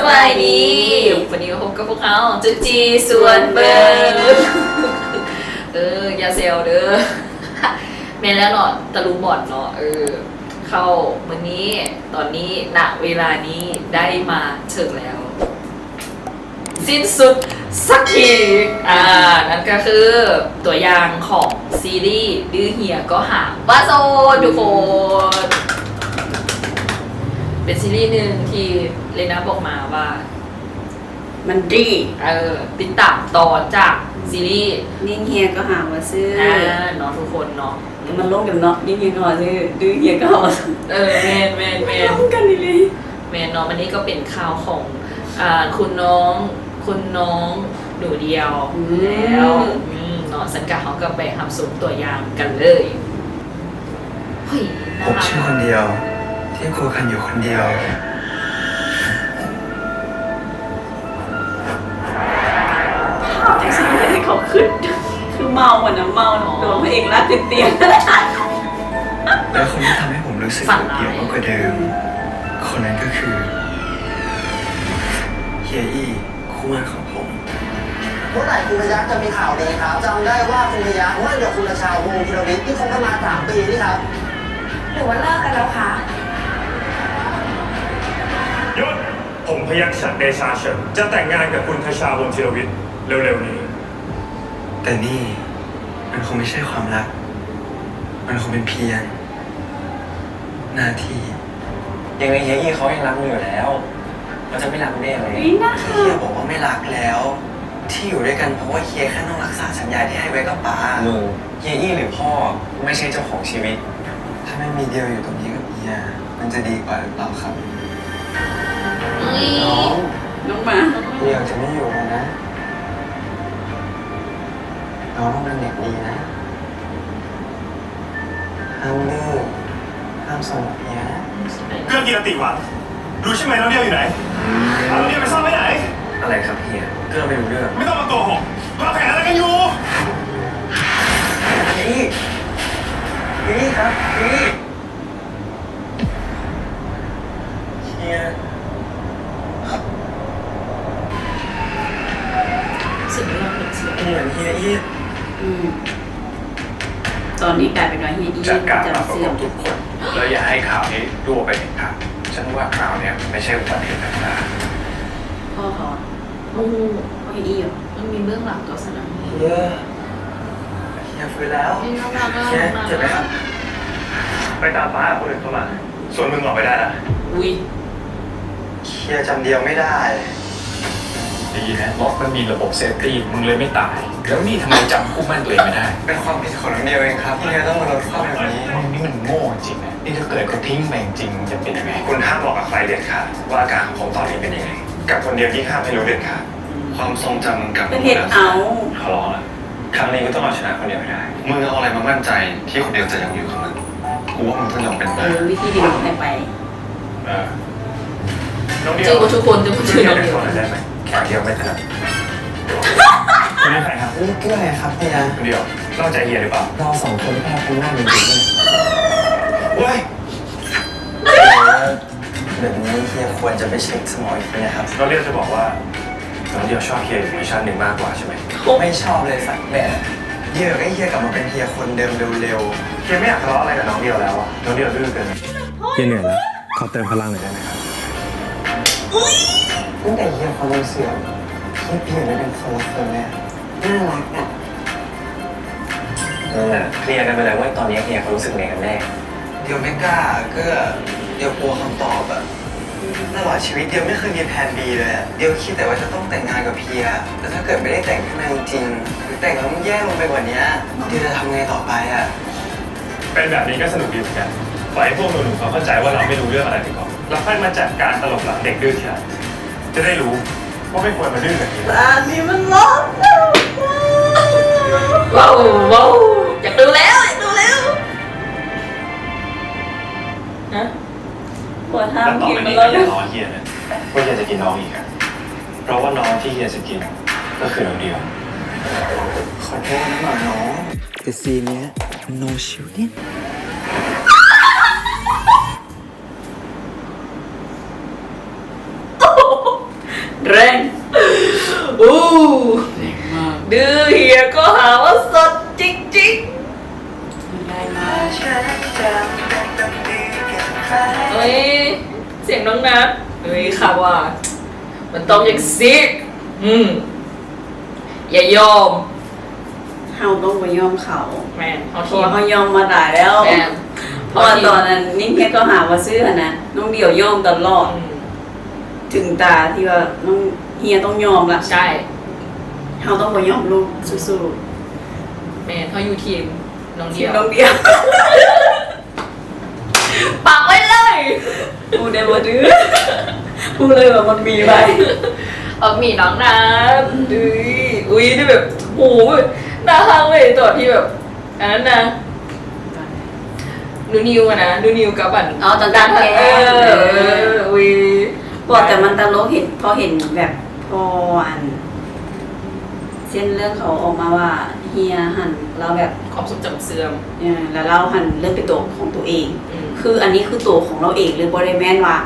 สบายดีวันนี้ก็พบกับพวกเขาจุจีส่วนเบิร์ดเอออย่าเซลเด้อแม่นแล้วเนาะตะลุบอดเนาะเออ เข้าวันนี้ตอนนี้ณเวลานี้ได้มาถึงแล้ว สิ้นสุดสักทีอ่า นั่นก็คือตัวอย่างของซีรีส์ดื้อเหียก็หาบ้าโซทุกคน เป็นซีรีส์หนึ่งที่เลนาบอกมาว่า มันดีเออติดตามตอนจากซีรีส์นิ่งเฮียก็หาว่าซื้ออ่าเนาะทุกคนเนาะมันลงกันเนาะนิ่งเฮียก็หาซื้อดื้อเฮียก็หาว่าซื้อเออแมนแมนแมนลงกันนี่เลยแมนเนาะวันนี้ก็เป็นข่าวของอ่าคุณน้องคุณน้องหนูเดียวแล้วอืมเนาะสังกัดเขาก็ไปทำสูมตัวอย่างกันเลยเฮ้ยผน่ามรักชื่อคนเดียว ที่กลัวกันอยู่คนเดียว ภาพที่ซีรีส์ที่เขาขึ้นคือเมาอะนะเมาโดนพระเอกลากติดเตียงแล้วคนที่ทำให้ผมรู้สึกโดดเดี่ยวมากกว่าเดิม คนนั้นก็คือเฮียอี้คู่หมั่นของผมเมื่อไหร่คุณพยักษ์จะมีข่าวดีครับจำได้ว่าคุณพยักษ์มั่นกับคุณชาววงศ์พิรวิทย์ที่คบกันมาสามปีนี่ครับ หรือว่าเลิกกันแล้วคะ พยัคฆ์ฉันเดชาเฉินจะแต่งงานกับคุณคชาวงศ์ธีรวิทย์เร็วๆนี้ แต่นี่มันคงไม่ใช่ความรัก มันคงเป็นเพียงหน้าที่ยังไงเฮียอี้เขายังรักมึงอยู่แล้วมันจะไม่รักได้ยังไงนี่นะเฮียบอกว่าไม่รักแล้ว ที่อยู่ด้วยกันเพราะว่าเฮียแค่ต้องรักษาสัญญาที่ให้ไว้กับป้ามึงเฮียอี้หรือพ่อไม่ใช่เจ้าของชีวิต ถ้าไม่มีเดียวอยู่ตรงนี้กับเฮียมันจะดีกว่าหรือเปล่าครับเฮ้ย น้องน้องหมาเดียวจะไม่อยู่แล้วนะ น้องต้องเป็นเด็กดีนะ ห้ามดื้อห้ามส่งเฮียนะเรื่องกีรติหวันรู้ใช่ไหมน้องเดียวอยู่ไหนเอาน้องเดียวไปซ่อนไว้ไหน อะไรครับเฮียเรื่องไม่รู้เรื่อง ไม่ต้องมาโกหกวางแผนอะไรกันอยู่เฮียเฮียครับเฮียเฮีย สุดยอด เหมือนเฮียอี้อืมตอนนี้กลายเป็นว่าเฮียอีจัดการมาประกบทุกคนแล้วอย่าให้ข่าวนี้รั่วไปเด็ดขาดฉันว่าข่าวเนี้ยไม่ใช่อุบัติเหตุธรรมดาพ่อเขาโอ้โหเฮียอีเหรอมันมีเบื้องหลังตัวสนามเฮียเฮียฟื้นแล้วเฮ้ยน่ารักอะเฮียเจ็บไหมครับไปตามป้าคนอื่นเข้ามาส่วนมึงออกไปได้ละอุ้ยเฮียจำเดียวไม่ได้ ดีนะล็อกมันมีระบบเซฟตี้มึงเลยไม่ตาย แล้วนี่ทำไมจำคู่มั่นตัวเองไม่ได้เป็นความผิดของน้องเดียวเองครับที่เฮียต้องมาลดความแบบนี้มึงนี่มันโง่จริงนะนี่ถ้าเกิดเขาทิ้งแม่งจริงจะเป็นยังไงคุณห้ามบอกกับใครเด็ดขาดว่าอาการของผมตอนนี้เป็นยังไงกับคนเดียวยิ่งห้ามให้รู้เด็ดขาดความทรงจำมันกลับเป็นเหตุเอาขอร้องละครั้งนี้ก็ต้องเอาชนะคนเดียวให้ได้มึงเอาอะไรมามั่นใจที่คนเดียวจะยังอยู่กับมึงกูว่ามึงต้องยอมเป็นเอบ้าอวิธีเดียวให้ไป เออน้องเดียเจวอกับทุกคนจะพูดน้ถึองงเดียวเราเป็นเดียวคนได้ไหม แข่งเดียวไม่ถนัดคนนี้ใครครับนี่เกลือไงครับเฮียคนเดียวนอกใจเฮียหรือเปล่าเราสองคนแพ้กันหน้าจริงๆเว้ยเดี๋ยวนี้เฮียควรจะไปเช็คสมองอีกนะครับน้องเดียวจะบอกว่าน้องเดียวชอบเฮียอยู่ในชั้นหนึ่งมากกว่าใช่ไหมไม่ชอบเลยสักแบบเฮียก็เฮียกลับมาเป็นเฮียคนเดิมเร็วเฮียไม่อยากทะเลาะอะไรกับน้องเดียวแล้วอะน้องเดียวดื้อเกินเฮียเหนื่อยแล้วขอเติมพลังหน่อยได้ไหมครับๆ ตั้งแต่เฮียความรู้เสื่อมเฮียเปลี่ยนไปเป็นคนละคนเลยอะน่ารักอะนั่นแหละเคลียร์กันไปเลยว่าตอนนี้เฮียเขารู้สึกไงกันแน่ เดี๋ยวไม่กล้าเก็เดี๋ยวกลัวคำตอบอะตลอดชีวิตเดียวไม่เคยมีแผน B เลยอะเดียวคิดแต่ว่าจะต้องแต่งงานกับเพียแต่ถ้าเกิดไม่ได้แต่งขึ้นมาจริงๆหรือแต่งแล้วมันแย่ลงไปกว่านี้เดียวจะทำไงต่อไปอะเป็นแบบนี้ก็สนุกดีเหมือนกันปล่อยให้พวกหนูๆเขาเข้าใจว่าเราไม่รู้เรื่องอะไรไปก่อนแล้วค่อยมาจัดการตลบหลังเด็กดื้อทีหลัง จะได้รู้ว่าไม่ควรมาดื้อแบบนี้อันนี้มันร้อนแล้วว้าวว้าวอยากดูแล้วอยากดูแล้วฮะปวดห้าแล้มวต่อกินไปมันนี้ร้ก็อนอย่ารอเฮียนะว่าเฮียจะกินน้องอีกอะเพราะว่าน้องที่เฮียจะกินก็คือน้องเดียว ขอโทษนะหน่อยน้อง แต่ซีนเนี้ย no shooting เแรงอู้แรงมากดื้อเฮียก็หาว่าสดจริงมันได้มากๆเฮ้ยเสียงน้องนัทเฮ้ยค่ะว่า มันต้องอย่างซิอืมอย่ายอมเฮาต้องไปยอมเขาแมนเขาเพทีราะมว่าเขายอมมาได้แล้วแมนเพราะว่าตอนนั้นนิ่งเฮียก็หาว่าซื้อนะน้องเดี่ยวยอมตลอดอืม ถึงตาที่ว่าน้องเฮียต้องยอมละใช่เฮาต้องไปยอมลูกสู้แมนเขาอยู่ทีมน้องๆเดีที่ยวน้องเดียวปักไว้เลยพูดได้บ่ดื้อพูดเลยว่ามันมีไว้เอามีน้องน้ำดุยอุ้ยนี่แบบโอ้โหน่าฮังเลยตอนที่แบบอันนั้นนะดูนิวอะนะดูนิวกับบัน เอาตอนการแพ้เออเอออุ้ย บอกแต่มันตลกเห็นพอเห็นแบบพออัน เส้นเรื่องเขาออกมาว่าเฮียหันเราแบบความทรงจำเสื่อมเออแล้วเราหันเรื่องเป็นตัวของตัวเอง อืมคืออันนี้คือตัวของเราเองหรือบริแมนว่า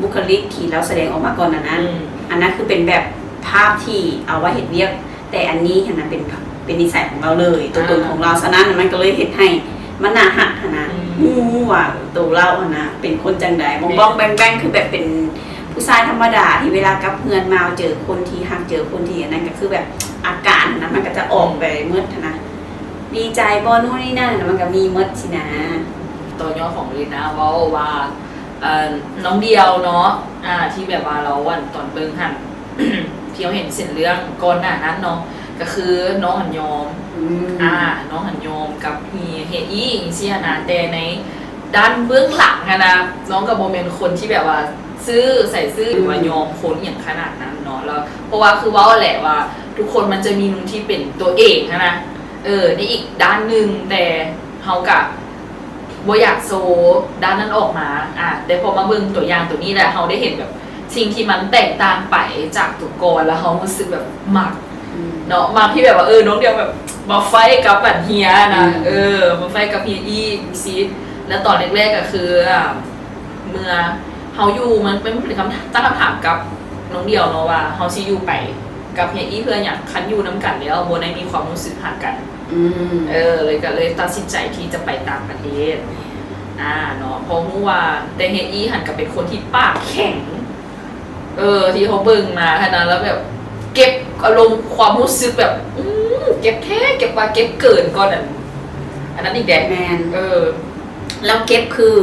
บุคลิกที่เราแสดงออกมาก่อนอันนั้นอืมอันนั้นคือเป็นแบบภาพที่เอาไว้เห็นเรียก แต่อันนี้เห็นนะเป็นเป็นนิสัยของเราเลย ตัวตนของเราฉะนั้นมันก็เลยเห็นให้มันน่าหักหั้นนะหูว่าตัวเราหั้นนะเป็นคนจังใดบองบ้องแบงแบงคือแบบเป็น ผู้ชายธรรมดาที่เวลากับเพื่อนมาเจอคนที่หักเจอคนทีอันนั้นก็คือแบบอาการนะมันก็จะออกไปเมื่อนะดีใจบอนู่นนี่นั่นนะมันก็มีเมื่อสินะ ตัวย่อของลีนาเว่าว่าน้องเดียวเนาะอ่าที่แบบว่าเราวันตอนเบิ่งหันที่เราเห็นเส้นเรื่องก่อนหน้านั้นเนาะก็คือน้องหันยอมอ่า น้องหันโยมกับเฮียเฮียอี้เสียนะแต่ในด้านเบื้องหลังนะน้องกับโมเมนคนที่แบบว่า ซื้อใส่ซื้อหรือว่ายอมคนอย่างขนาดนั้นเนาะแล้วเพราะว่าคือว่าแหละว่า ทุกคนมันจะมีมุมที่เป็นตัวเองอะนะเออในอีกด้านหนึ่งแต่เฮากับบ่อยากโซด้านนั้นออกมาอะแต่พอมาเบิ่งตัวอย่างตัวนี้แหละเฮาได้เห็นแบบสิ่งที่มันแตกต่างไปจากตุกกรแล้วเฮารู้สึกแบบหมักเนาะมาที่แบบว่าเออน้องเดียวแบบมาไฟท์กับบันเฮียนะอืมเออมาไฟท์กับเฮียอี้ซีแล้วตอนแรกๆก็คืออ่าเมื่อ เฮาอยู่มันเป็นคำตั้งคำถามกับน้องเดียวเนาะว่าเฮาสิอยู่ไปกับเฮียอี้เพื่ออย่างคันอยู่น้ำกันแล้วโบได้มีความรู้สึกห่างกันอืมเออเลยก็เลยตัดสินใจที่จะไปต่างประเทศอ่าเนาะเพราะรู้ว่าแต่เฮียอี้หันกับเป็นคนที่ปากแข็ง เออ ที่เขาเบิ่งมาขนาดแล้วแบบเก็บอารมณ์ความรู้สึกแบบอืมเก็บแท้เก็บว่าเก็บเกินก่อนอันอันนั้นอีกแดแมนเออ แล้วเก็บคือ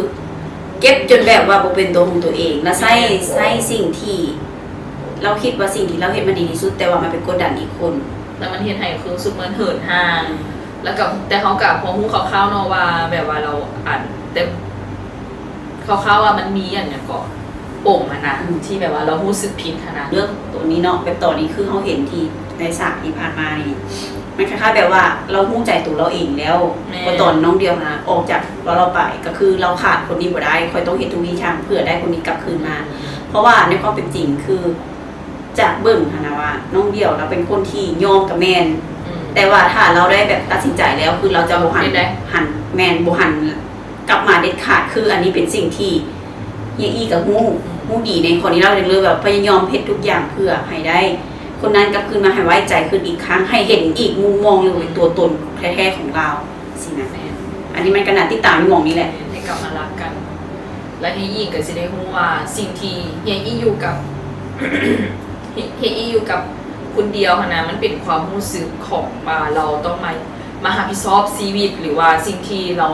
เก็บจนแบบว่าบ่เป็นตัวของตัวเองแล้วใส่ใส่สิ่งที่ เราคิดว่าสิ่งที่เราเห็นมันดีที่สุด แต่ว่ามันเป็นกดดันอีกคนแล้วมันเห็นให้คือรู้สึกเหมือนเหินห่าง แล้วกับแต่เขากับพอหูเขาเข้าวๆเนาะว่าแบบว่าเราอ่านแต่เขาเข้าวๆว่ามันมีอย่างเนี้ยก่อนปมอะนะอืมที่แบบว่าเรารู้สึกผิดอะนะเรื่องตัวนี้เนาะแบบตอนนี้คือเขาเห็นที่ในฉากที่ผ่านมานี่ มันคล้ายๆแบบว่าเราหู้ใจตัวเราเองแล้วแม่พอตอนน้องเดียวนะออกจากเราเราไปก็คือเราขาดคนนี้บ่ได้คอยต้องเห็นทุกวิธีทางเพื่อได้คนนี้กลับคืนมา เพราะว่าในความเป็นจริงคือ จากเบิ่งค่ะนะว่า น้องเดียวเราเป็นคนที่ยอมกับแมนอืมแต่ว่าถ้าเราได้แบบตัดสินใจแล้วคือเราจะบหันเป็นไงหันแมนบหันกลับมาเด็ดขาดคือ อันนี้เป็นสิ่งที่เฮียอี้กับฮู้ฮู้ดีในคนนี้เราเลยแบบพยายามเพชรทุกอย่างเพื่อให้ได้ คนนั้นกลับคืนมาให้ไว้ใจขึ้นอีกครั้ง ให้เห็นอีกมุมมองเลยตัวตนแท้ๆของเราสินะแม่อันนี้มันกระนาดที่ตามมองนี้แหละให้กลับมารักกัน และเฮียอี้ก็จะได้รู้ว่าสิ่งที่เฮียอี้อยู่กับเฮียอี้อยู่กับคนเดียวนะมันเป็นความรู้สึกของมาเราต้องมามาหาพิซอบชีวิตหรือว่าสิ่งที่เรา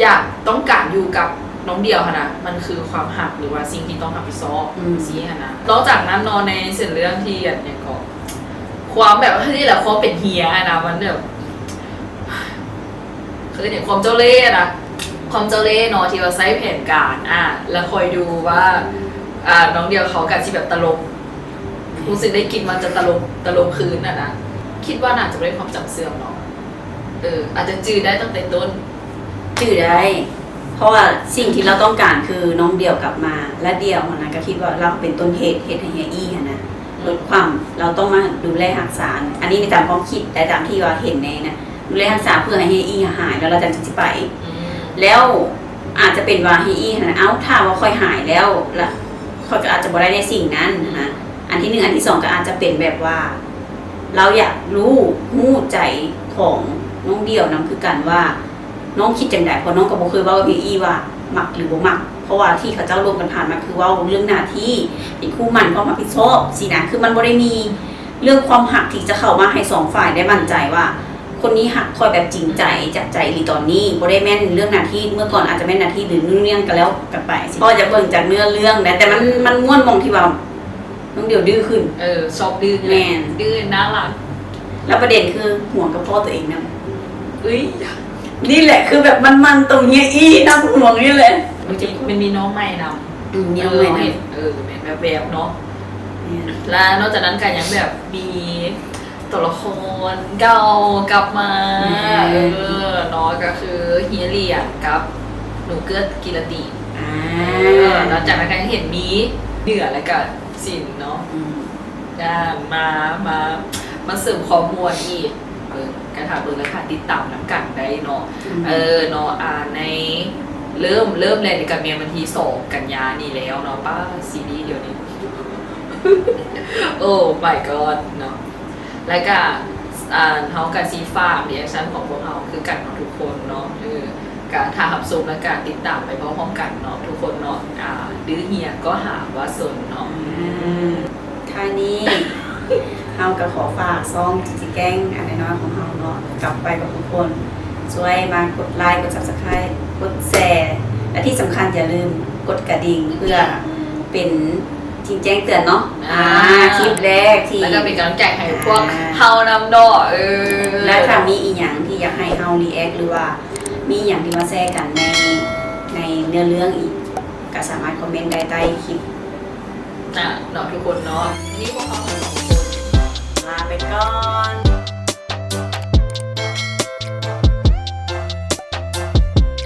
อยากต้องการอยู่กับ น้องเดียวหั้นนะมันคือความหักหรือว่าสิ่งที่ต้องทำพิซอบอืม ซีหั้นนะนอกจากนั้นเนอนในเส้นเรื่องที่อันเนี่ยก็ความแบบที่แหละความเป็นเฮียหั้นนะมันแบบคือเนี่ยความเจ้าเล่ห์นะความเจ้าเล่ห์เนาะที่ว่าใช้แผนการอะแล้วคอยดูว่า อ่าน้องเดียวเขากันที่แบบตลกรู้สึกได้กินมันจะตลกตลกคืนอะนะคิดว่าน่าจะไม่ได้ความจำเสื่อมเนาะเอออาจจะจืดได้ตั้งแต่ต้นจื่อได้ เพราะว่าสิ่งที่เราต้องการคือน้องเดียวกลับมาและเดียวนะก็คิดว่าเราเป็นต้นเหตุเหตุให้เฮียอี้นะลดความเราต้องมาดูแลรักษา อันนี้ในตามความคิดแต่ตามที่ว่าเห็นในนะดูแลรักษาเพื่อให้เฮียอี้หายแล้วเราจะจะไป แล้วอาจจะเป็นว่าเฮียอี้นะเอ้าถ้าว่าค่อยหายแล้วละค่อยก็อาจจะบ่ได้ในสิ่งนั้นนะอันที่หนึ่งอันที่สองก็อาจจะเป็นแบบว่า เราอยากรู้หู้ใจของน้องเดี่ยวนํคือกันว่า น้องคิดจังไดเพราะน้องก็บ่เคยเว้ากับพี่อี้ว่ามักหรือบ่มักเพราะว่าที่เขาเจ้าร่วมกันผ่านมาคือเว่าเรื่องหน้าที่เป็นคู่หมันความรับผิดชอบสินะคือมันบ่ได้มีเรื่องความหักที่จะเข้ามาให้สองฝ่ายได้มั่นใจว่า คนนี้หักคอยแบบจริงใจจากใจหรือตอนนี้บ่ได้แม่นเรื่องหน้าที่เมื่อก่อนอาจจะแม่นหน้าที่หรือเรื่องกันแล้วกันไปสิก็จะเบิ่งจากเนื้อเรื่องนะแต่มันมันม่วนมองที่ว่าน้องเดี่ยวดื้อขึ้น เออชอบดื้อแม่นดื้อน่ารักแล้วประเด็นคือห่วงกับพ่อตัวเองนะเอ้ย นี่แหละคือแบบมันๆตรงเนี้ยอีน้ำห่วงนี่แหละมันจะมันมีน้องใหม่นำอืมมีเอน้องอใหม่นำเห็นเออแบบแบบๆเนาะแล้วนอกจากนั้นก็ยังแบบมีตัวละครเก่ากลับมาเออเนาะก็คือเฮียเรียนกับหนูเกื้อกิรติอ่าเออแล้วจากนั้นก็ยังเห็นมีเหนือและก็สินเนาะอืมด้านมามามาเสริมข้อมูลอีก เออกระถาเบิร์และค่ะติดตามน้ำกันได้เนาะเออเนาะอ่าในเริ่มเริ่มเลยในกับเมียวันที่สองกันยานี่แล้วเนาะป้าซีรีส์เดี๋ยวนี้ โอ้ my god เนาะแล้วก็อ่าเฮากับซีฟ้าเรียกชั่นของพวกเฮาคือกันของทุกคนเนาะเออการทาหับซุมและการติดตามไปพร้อมๆกันเนาะทุกคนเนาะอ่าดื้อเฮียก็หาว่าสนเนาะอืมท่านี้ เฮาก็ขอฝากซองจิแกล้งอันน้อยๆของเฮาเนาะกลับไปกับทุกคนช่วยมากดไลค์กด subscribe กดแชร์และที่สำคัญอย่าลืมกดกระดิ่งเพื่อเป็นจริงแจ้งเตือนเนาะอ่าคลิปแรกที่แล้วก็เป็นกำลังใจให้พวกอ่าเฮานำดอกเออและถ้ามีอีหยังที่อยากให้เฮารีแอคหรือว่า มีอีหยังที่มาแชร์กันในในเนื้อเรื่องอีก ก็สามารถคอมเมนต์ได้ใต้คลิปอะเนาะทุกคนเนาะวันนี้พวกเขาทั้งสองคน lapit gone.